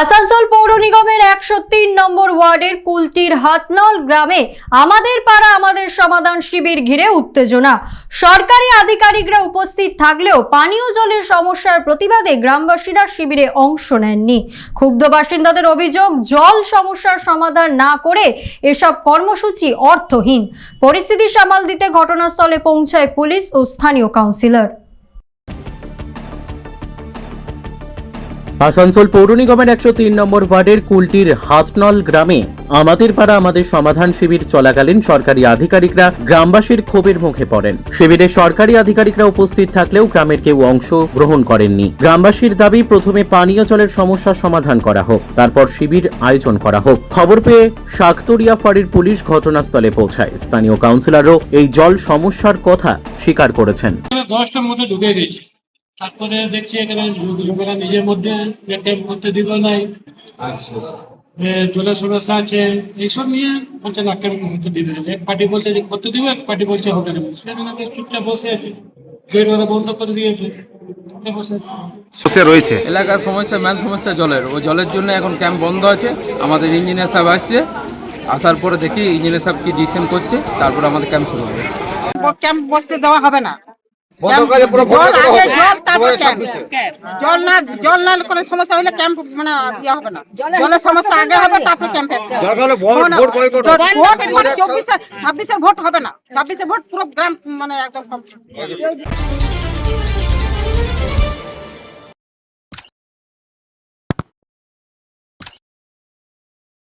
আসানসোল পৌর নিগমের একশো তিন নম্বর ওয়ার্ডের কুলটির হাতনল গ্রামে আমাদের পাড়া আমাদের সমাধান শিবির ঘিরে উত্তেজনা। সরকারি আধিকারিকরা উপস্থিত থাকলেও পানীয় জলের সমস্যার প্রতিবাদে গ্রামবাসীরা শিবিরে অংশ নেননি। ক্ষুব্ধ বাসিন্দাদের অভিযোগ, জল সমস্যার সমাধান না করে এসব কর্মসূচি অর্থহীন। পরিস্থিতি সামাল দিতে ঘটনাস্থলে পৌঁছায় পুলিশ ও স্থানীয় কাউন্সিলর। আসানসোল পৌর নিগমের একশো তিন নম্বর ওয়ার্ডের কুলটির হাতনল গ্রামে আমাদের পাড়া আমাদের সমাধান শিবির চলাকালীন সরকারি আধিকারিকরা গ্রামবাসীর ক্ষোভের মুখে পড়েন। শিবিরে সরকারি আধিকারিকরা উপস্থিত থাকলেও গ্রামের কেউ অংশ গ্রহণ করেননি। গ্রামবাসীর দাবি, প্রথমে পানীয় জলের সমস্যা সমাধান করা হোক, তারপর শিবির আয়োজন করা হোক। খবর পেয়ে শাকতরিয়া ফাঁড়ির পুলিশ ঘটনাস্থলে পৌঁছায়। স্থানীয় কাউন্সিলরও এই জল সমস্যার কথা স্বীকার করেছেন। দশটার মধ্যে ঢুকে গেছে তারপরে দেখছি এখানে লোক- লোকেরা নিজের মধ্যে ক্যাম্প করতে দিল নাই। এ, জলের সমস্যা আছে এইসব নিয়ে বলছে না ক্যাম্প করতে দিবে এক পার্টি বলছে যে করতে দিব এক পার্টি বলছে হবে না। সেখানে চুপচাপ বসে আছে। গেট ওরা বন্ধ করে দিয়েছে। সমস্যা রয়েছে। এলাকার সমস্যা মেন সমস্যা জলের। ওই জলের জন্য এখন ক্যাম্প বন্ধ আছে। আমাদের ইঞ্জিনিয়ার সাহেব আসছে। আসার পরে দেখি ইঞ্জিনিয়ার সাহেব কি ডিসিশন করছে তারপর আমাদের ক্যাম্প শুরু হবে। ক্যাম্প বসতে দেওয়া হবে না। জল করতে আগে হবে। জল তারপর 2026 ক্যাম্প। জল না জল সমস্যা হলে ক্যাম্প মানে ইয়ে হবে না। জলের সমস্যা আগে হবে তারপরে ক্যাম্পে মানে চব্বিশে ছাব্বিশের ভোট হবে না। ছাব্বিশের ভোট পুরো গ্রাম মানে একদম